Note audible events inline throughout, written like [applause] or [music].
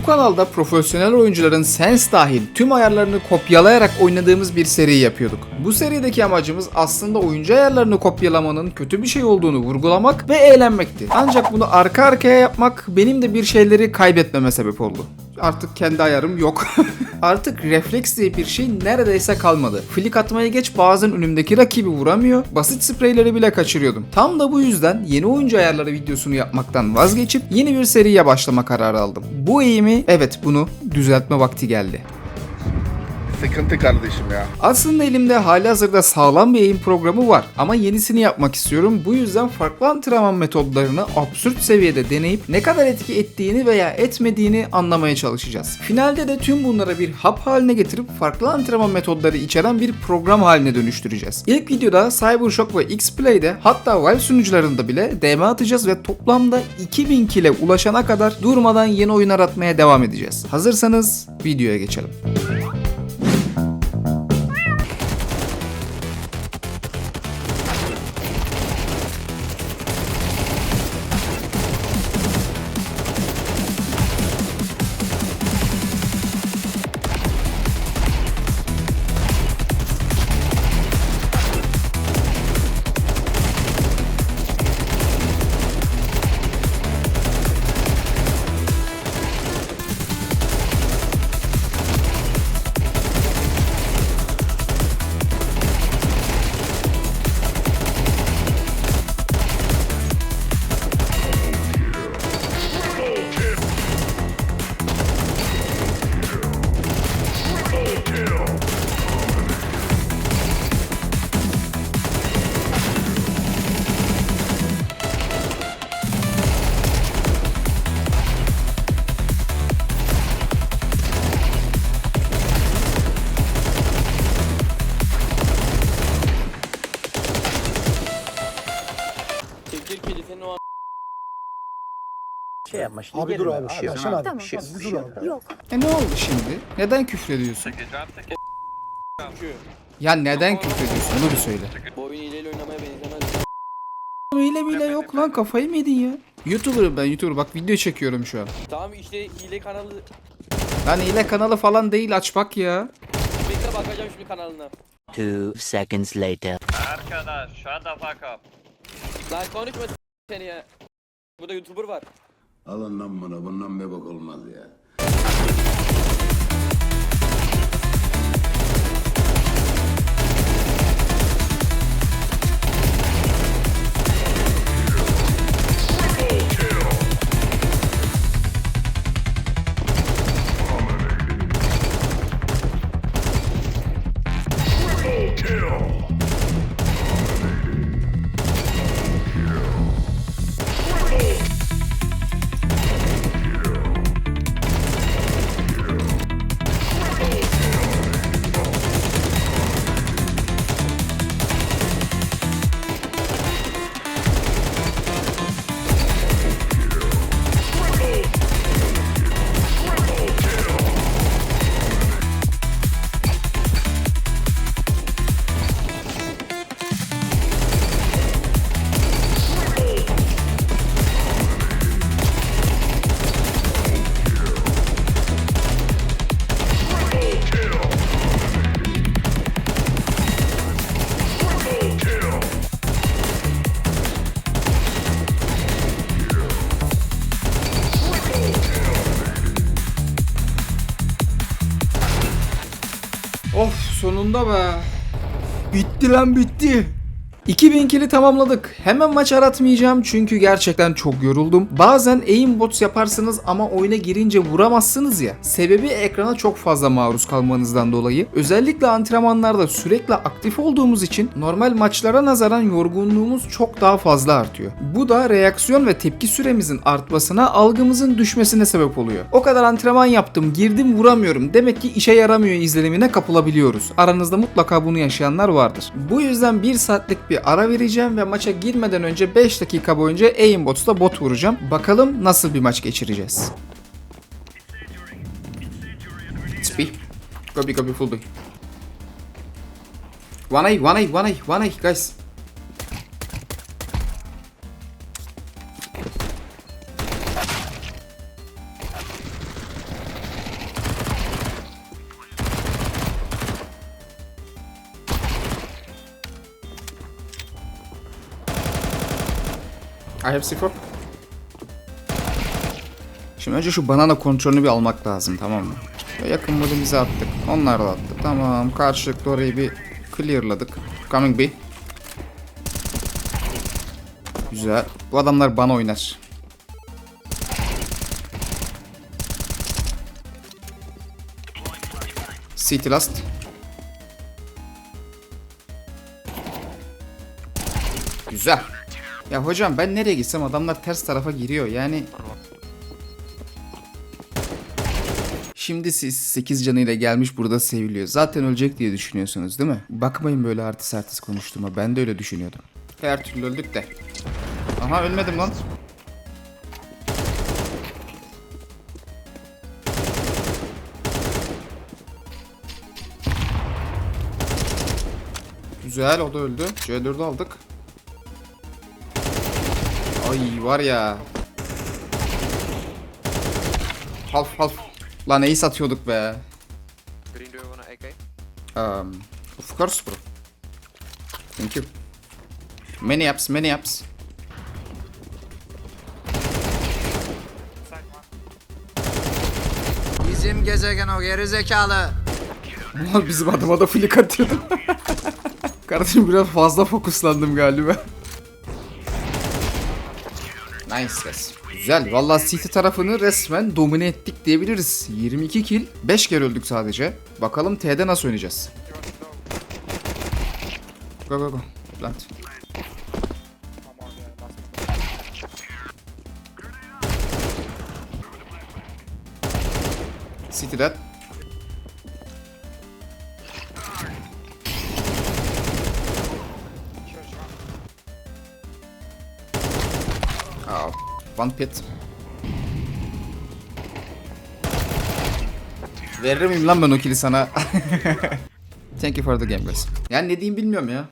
Bu kanalda profesyonel oyuncuların Sense dahil tüm ayarlarını kopyalayarak oynadığımız bir seri yapıyorduk. Bu serideki amacımız aslında oyuncu ayarlarını kopyalamanın kötü bir şey olduğunu vurgulamak ve eğlenmekti. Ancak bunu arka arkaya yapmak benim de bir şeyleri kaybetmeme sebep oldu. Artık kendi ayarım yok. [laughs] Artık refleks diye bir şey neredeyse kalmadı. Flick atmaya geç bazen önümdeki rakibi vuramıyor. Basit spreyleri bile kaçırıyordum. Tam da bu yüzden yeni oyuncu ayarları videosunu yapmaktan vazgeçip yeni bir seriye başlama kararı aldım. Bu eğimi evet bunu düzeltme vakti geldi. Sıkıntı kardeşim ya. Aslında elimde halihazırda sağlam bir eğim programı var ama yenisini yapmak istiyorum. Bu yüzden farklı antrenman metodlarını absürt seviyede deneyip ne kadar etki ettiğini veya etmediğini anlamaya çalışacağız. Finalde de tüm bunları bir hap haline getirip farklı antrenman metodları içeren bir program haline dönüştüreceğiz. İlk videoda Cybershock ve X-Play'de hatta Valve sunucularında bile DM atacağız ve toplamda 2000 kile ulaşana kadar durmadan yeni oyunlar atmaya devam edeceğiz. Hazırsanız videoya geçelim. Şey yapma şimdi Abi dur abi. Bir şey yok. Başkan abi. Tamam, şey yok. şey dur yok. abi. Yok. E ne oldu şimdi? Neden küfrediyorsun? çünkü. Ya neden küfrediyorsun? Onu bir söyle. Bu oyun hileyle oynamaya benzemez. Hile bile yok lan kafayı mı yedin ya? YouTuber'ım ben YouTuber bak video çekiyorum şu an. Tamam işte hile kanalı. Lan hile kanalı falan değil aç bak ya. Bekle bakacağım şimdi kanalına. Two seconds later. Arkadaş shut the fuck up. Lan konuşma seni ya. Burada YouTuber var. Alın lan bana bundan bir bak olmaz ya. Sonunda be. Bitti lan bitti. 2000 kili tamamladık. Hemen maç aratmayacağım çünkü gerçekten çok yoruldum. Bazen aimbots yaparsınız ama oyuna girince vuramazsınız ya. Sebebi ekrana çok fazla maruz kalmanızdan dolayı. Özellikle antrenmanlarda sürekli aktif olduğumuz için normal maçlara nazaran yorgunluğumuz çok daha fazla artıyor. Bu da reaksiyon ve tepki süremizin artmasına, algımızın düşmesine sebep oluyor. O kadar antrenman yaptım, girdim vuramıyorum. Demek ki işe yaramıyor izlenimine kapılabiliyoruz. Aranızda mutlaka bunu yaşayanlar vardır. Bu yüzden bir saatlik bir ara vereceğim ve maça girmeden önce 5 dakika boyunca aimbots'ta bot vuracağım. Bakalım nasıl bir maç geçireceğiz. It's B. Go B, go B, full B. One A, one A, one A, one A, guys. I have C4. Şimdi önce şu banana kontrolünü bir almak lazım tamam mı? Şöyle yakın modemizi attık. Onlar da attı. Tamam karşılıklı orayı bir clearladık. Coming B. Güzel. Bu adamlar bana oynar. City last. Güzel. Ya hocam ben nereye gitsem adamlar ters tarafa giriyor yani. Şimdi siz 8 canıyla gelmiş burada seviliyor. Zaten ölecek diye düşünüyorsunuz değil mi? Bakmayın böyle artist artist konuştuğuma. Ben de öyle düşünüyordum. Her türlü öldük de. Aha ölmedim lan. Güzel o da öldü. C4'ü aldık. Ay var ya. Half half. Lan neyi satıyorduk be. Green do you wanna AK? Um, of course bro. Thank you. Many apps, many apps. Bizim gezegen o geri zekalı. Bizim adıma da flick atıyordum. [laughs] Kardeşim biraz fazla fokuslandım galiba. Nice guys. Güzel. Vallahi City tarafını resmen domine ettik diyebiliriz. 22 kill. 5 kere öldük sadece. Bakalım T'de nasıl oynayacağız. Go go go. Plant. City. Oh, one pit. Verir lan ben o kili sana? [laughs] Thank you for the game guys. Yani ne diyeyim bilmiyorum ya.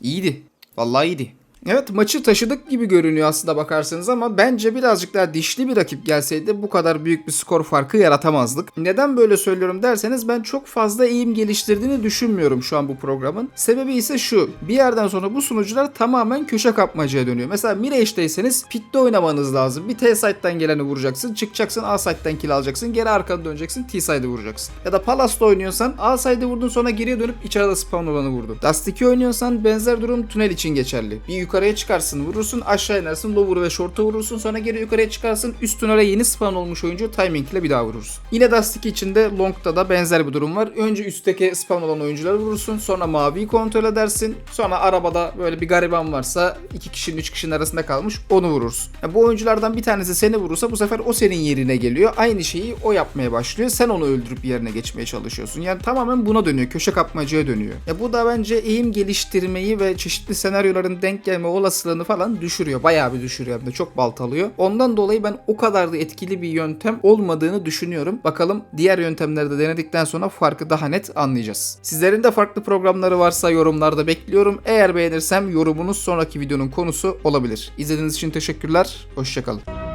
İyiydi. Vallahi iyiydi. Evet maçı taşıdık gibi görünüyor aslında bakarsanız ama bence birazcık daha dişli bir rakip gelseydi bu kadar büyük bir skor farkı yaratamazdık. Neden böyle söylüyorum derseniz ben çok fazla eğim geliştirdiğini düşünmüyorum şu an bu programın. Sebebi ise şu. Bir yerden sonra bu sunucular tamamen köşe kapmacaya dönüyor. Mesela Mirage'deyseniz pitte oynamanız lazım. Bir T site'den geleni vuracaksın. Çıkacaksın A site'den kill alacaksın. Geri arkana döneceksin. T side'ı vuracaksın. Ya da Palas'ta oynuyorsan A side'ı vurdun sonra geriye dönüp içeride spawn olanı vurdun. Dust 2 oynuyorsan benzer durum tünel için geçerli. Bir yukarıya çıkarsın vurursun aşağı inersin lower ve short'a vurursun sonra geri yukarıya çıkarsın üst tünele yeni spawn olmuş oyuncu timing ile bir daha vurursun. Yine Dust 2 içinde long'da da benzer bir durum var. Önce üstteki spawn olan oyuncuları vurursun sonra maviyi kontrol edersin. Sonra arabada böyle bir gariban varsa iki kişinin üç kişinin arasında kalmış onu vurursun. Yani bu oyunculardan bir tanesi seni vurursa bu sefer o senin yerine geliyor. Aynı şeyi o yapmaya başlıyor. Sen onu öldürüp yerine geçmeye çalışıyorsun. Yani tamamen buna dönüyor. Köşe kapmacaya dönüyor. Ya bu da bence eğim geliştirmeyi ve çeşitli senaryoların denk gelme olasılığını falan düşürüyor. Bayağı bir düşürüyor hem de çok baltalıyor. Ondan dolayı ben o kadar da etkili bir yöntem olmadığını düşünüyorum. Bakalım diğer yöntemleri de denedikten sonra farkı daha net anlayacağız. Sizlerin de farklı programları varsa yorumlarda bekliyorum. Eğer beğenirsem yorumunuz sonraki videonun konusu olabilir. İzlediğiniz için teşekkürler. Hoşçakalın.